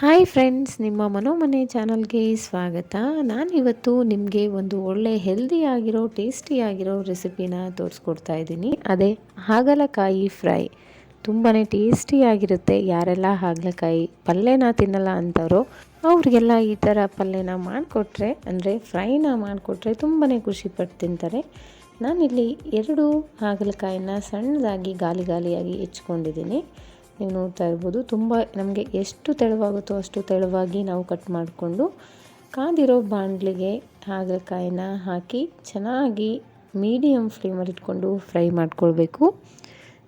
Hi friends, ನಿಮ್ಮ ಮನೋಮನೆ ಚಾನಲ್ಗೆ ಸ್ವಾಗತ. ನಾನಿವತ್ತು ನಿಮಗೆ ಒಂದು ಒಳ್ಳೆ ಹೆಲ್ದಿಯಾಗಿರೋ ಟೇಸ್ಟಿಯಾಗಿರೋ ರೆಸಿಪಿನ ತೋರಿಸ್ಕೊಡ್ತಾ ಇದ್ದೀನಿ. ಅದೇ ಹಾಗಲಕಾಯಿ ಫ್ರೈ ತುಂಬಾ ಟೇಸ್ಟಿಯಾಗಿರುತ್ತೆ ಯಾರೆಲ್ಲ ಹಾಗಲಕಾಯಿ ಪಲ್ಯನ ತಿನ್ನಲ್ಲ ಅಂತಾರೋ ಅವ್ರಿಗೆಲ್ಲ ಈ ಥರ ಪಲ್ಯನ ಮಾಡಿಕೊಟ್ರೆ, ಅಂದರೆ ಫ್ರೈನ ಮಾಡಿಕೊಟ್ರೆ ತುಂಬಾ ಖುಷಿಪಟ್ಟು ತಿಂತಾರೆ. ನಾನಿಲ್ಲಿ ಎರಡು ಹಾಗಲಕಾಯಿನ ಸಣ್ಣದಾಗಿ, ಗಾಲಿ ಗಾಲಿಯಾಗಿ ಹೆಚ್ಕೊಂಡಿದ್ದೀನಿ. ನೀವು ನೋಡ್ತಾ ಇರ್ಬೋದು. ತುಂಬ ನಮಗೆ ಎಷ್ಟು ತೆಳುವಾಗುತ್ತೋ ಅಷ್ಟು ತೆಳುವಾಗಿ ನಾವು ಕಟ್ ಮಾಡಿಕೊಂಡು ಕಾದಿರೋ ಬಾಣಲಿಗೆ ಹಾಗಲಕಾಯಿನ ಹಾಕಿ ಚೆನ್ನಾಗಿ ಮೀಡಿಯಮ್ ಫ್ಲೇಮಲ್ಲಿ ಇಟ್ಕೊಂಡು ಫ್ರೈ ಮಾಡ್ಕೊಳ್ಬೇಕು.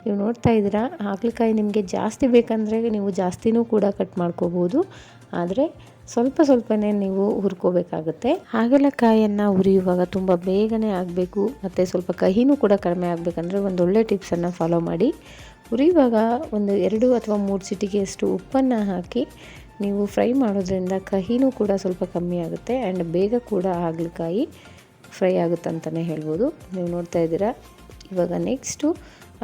ನೀವು ನೋಡ್ತಾ ಇದ್ದೀರಾ, ಹಾಗಲಕಾಯಿ ನಿಮಗೆ ಜಾಸ್ತಿ ಬೇಕಂದರೆ ನೀವು ಜಾಸ್ತಿನೂ ಕೂಡ ಕಟ್ ಮಾಡ್ಕೋಬೋದು. ಆದರೆ ಸ್ವಲ್ಪ ಸ್ವಲ್ಪನೇ ನೀವು ಹುರ್ಕೋಬೇಕಾಗುತ್ತೆ. ಹಾಗಲಕಾಯಿಯನ್ನು ಹುರಿಯುವಾಗ ತುಂಬ ಬೇಗನೆ ಆಗಬೇಕು, ಮತ್ತು ಸ್ವಲ್ಪ ಕಹಿನೂ ಕೂಡ ಕಡಿಮೆ ಆಗಬೇಕಂದ್ರೆ ಒಂದು ಒಳ್ಳೆ ಟಿಪ್ಸನ್ನು ಫಾಲೋ ಮಾಡಿ. ಹುರಿಯುವಾಗ ಒಂದು ಎರಡು ಅಥವಾ ಮೂರು ಸಿಟಿಗೆಯಷ್ಟು ಉಪ್ಪನ್ನು ಹಾಕಿ ನೀವು ಫ್ರೈ ಮಾಡೋದ್ರಿಂದ ಕಹಿನೂ ಕೂಡ ಸ್ವಲ್ಪ ಕಮ್ಮಿ ಆಗುತ್ತೆ ಆ್ಯಂಡ್ ಬೇಗ ಕೂಡ ಹಾಗಲಕಾಯಿ ಫ್ರೈ ಆಗುತ್ತೆ ಅಂತಲೇ ಹೇಳ್ಬೋದು. ನೀವು ನೋಡ್ತಾ ಇದ್ದೀರಾ, ಇವಾಗ ನೆಕ್ಸ್ಟು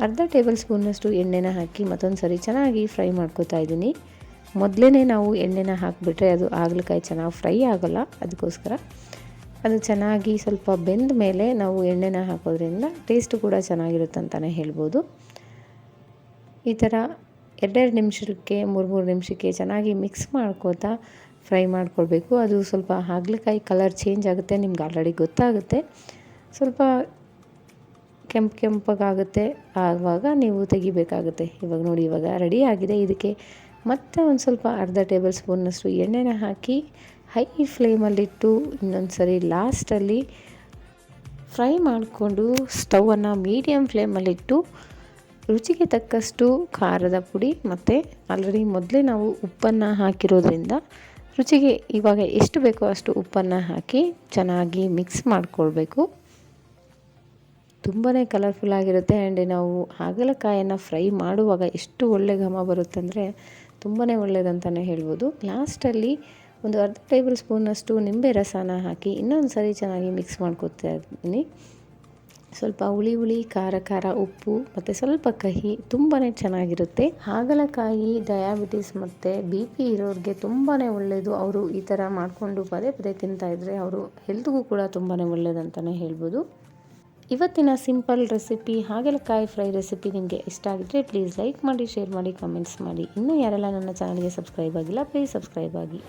ಅರ್ಧ ಟೇಬಲ್ ಸ್ಪೂನಷ್ಟು ಎಣ್ಣೆನ ಹಾಕಿ ಮತ್ತೊಂದು ಸರಿ ಚೆನ್ನಾಗಿ ಫ್ರೈ ಮಾಡ್ಕೋತಾ ಇದ್ದೀನಿ. ಮೊದಲೇ ನಾವು ಎಣ್ಣೆನ ಹಾಕಿಬಿಟ್ರೆ ಅದು ಹಾಗಲಕಾಯಿ ಚೆನ್ನಾಗಿ ಫ್ರೈ ಆಗೋಲ್ಲ, ಅದಕ್ಕೋಸ್ಕರ. ಅದು ಚೆನ್ನಾಗಿ ಸ್ವಲ್ಪ ಬೆಂದ ಮೇಲೆ ನಾವು ಎಣ್ಣೆನ ಹಾಕೋದ್ರಿಂದ ಟೇಸ್ಟು ಕೂಡ ಚೆನ್ನಾಗಿರುತ್ತೆ ಅಂತಲೇ ಹೇಳ್ಬೋದು. ಈ ಥರ ಎರಡೆರಡು ನಿಮಿಷಕ್ಕೆ ಮೂರು ಮೂರು ನಿಮಿಷಕ್ಕೆ ಚೆನ್ನಾಗಿ ಮಿಕ್ಸ್ ಮಾಡ್ಕೋತಾ ಫ್ರೈ ಮಾಡ್ಕೊಳ್ಬೇಕು. ಅದು ಸ್ವಲ್ಪ ಹಾಗಲಕಾಯಿ ಕಲರ್ ಚೇಂಜ್ ಆಗುತ್ತೆ, ನಿಮ್ಗೆ ಆಲ್ರೆಡಿ ಗೊತ್ತಾಗುತ್ತೆ. ಸ್ವಲ್ಪ ಕೆಂಪು ಕೆಂಪಗಾಗುತ್ತೆ. ಆವಾಗ ನೀವು ತೆಗಿಬೇಕಾಗುತ್ತೆ. ಇವಾಗ ನೋಡಿ, ಇವಾಗ ರೆಡಿ ಆಗಿದೆ. ಇದಕ್ಕೆ ಮತ್ತೆ ಒಂದು ಸ್ವಲ್ಪ ಅರ್ಧ ಟೇಬಲ್ ಸ್ಪೂನ್ನಷ್ಟು ಎಣ್ಣೆನ ಹಾಕಿ ಹೈ ಫ್ಲೇಮಲ್ಲಿಟ್ಟು ಇನ್ನೊಂದು ಸರಿ ಲಾಸ್ಟಲ್ಲಿ ಫ್ರೈ ಮಾಡಿಕೊಂಡು ಸ್ಟವನ್ನು ಮೀಡಿಯಮ್ ಫ್ಲೇಮಲ್ಲಿಟ್ಟು ರುಚಿಗೆ ತಕ್ಕಷ್ಟು ಖಾರದ ಪುಡಿ ಮತ್ತು ಆಲ್ರೆಡಿ ಮೊದಲೇ ನಾವು ಉಪ್ಪನ್ನು ಹಾಕಿರೋದ್ರಿಂದ ರುಚಿಗೆ ಇವಾಗ ಎಷ್ಟು ಬೇಕೋ ಅಷ್ಟು ಉಪ್ಪನ್ನು ಹಾಕಿ ಚೆನ್ನಾಗಿ ಮಿಕ್ಸ್ ಮಾಡಿಕೊಳ್ಬೇಕು. ತುಂಬಾ ಕಲರ್ಫುಲ್ ಆಗಿರುತ್ತೆ ಆ್ಯಂಡ್ ನಾವು ಹಾಗಲಕಾಯನ್ನು ಫ್ರೈ ಮಾಡುವಾಗ ಎಷ್ಟು ಒಳ್ಳೆ ಘಮ ಬರುತ್ತೆ ಅಂದರೆ ತುಂಬಾ ಒಳ್ಳೆಯದಂತಲೇ ಹೇಳ್ಬೋದು. ಲಾಸ್ಟಲ್ಲಿ ಒಂದು ಅರ್ಧ ಟೇಬಲ್ ಸ್ಪೂನಷ್ಟು ನಿಂಬೆ ರಸನ ಹಾಕಿ ಇನ್ನೊಂದು ಸರಿ ಚೆನ್ನಾಗಿ ಮಿಕ್ಸ್ ಮಾಡ್ಕೊತಾ ಇದ್ದೀನಿ ಸ್ವಲ್ಪ ಹುಳಿ ಹುಳಿ, ಖಾರ ಖಾರ ಉಪ್ಪು ಮತ್ತು ಸ್ವಲ್ಪ ಕಹಿ ತುಂಬಾ ಚೆನ್ನಾಗಿರುತ್ತೆ. ಹಾಗಲಕಾಯಿ ಡಯಾಬಿಟಿಸ್ ಮತ್ತು ಬಿ ಪಿ ಇರೋರಿಗೆ ತುಂಬಾ ಒಳ್ಳೆಯದು ಅವರು ಈ ಥರ ಮಾಡಿಕೊಂಡು ಪದೇ ಪದೇ ತಿಂತಾಯಿದ್ರೆ ಅವರು ಹೆಲ್ತ್ಗೂ ಕೂಡ ತುಂಬಾ ಒಳ್ಳೆಯದಂತಲೇ ಹೇಳ್ಬೋದು. ಇವತ್ತಿನ ಸಿಂಪಲ್ ರೆಸಿಪಿ ಹಾಗಲಕಾಯಿ ಫ್ರೈ ರೆಸಿಪಿ ನಿಮಗೆ ಇಷ್ಟ ಆಗಿದ್ದರೆ ಪ್ಲೀಸ್ ಲೈಕ್ ಮಾಡಿ ಶೇರ್ ಮಾಡಿ ಕಮೆಂಟ್ಸ್ ಮಾಡಿ. ಇನ್ನೂ ಯಾರೆಲ್ಲ ನನ್ನ ಚಾನಲ್ಗೆ ಸಬ್ಸ್ಕ್ರೈಬ್ ಆಗಿಲ್ಲ ಪ್ಲೀಸ್ ಸಬ್ಸ್ಕ್ರೈಬ್ ಆಗಿ.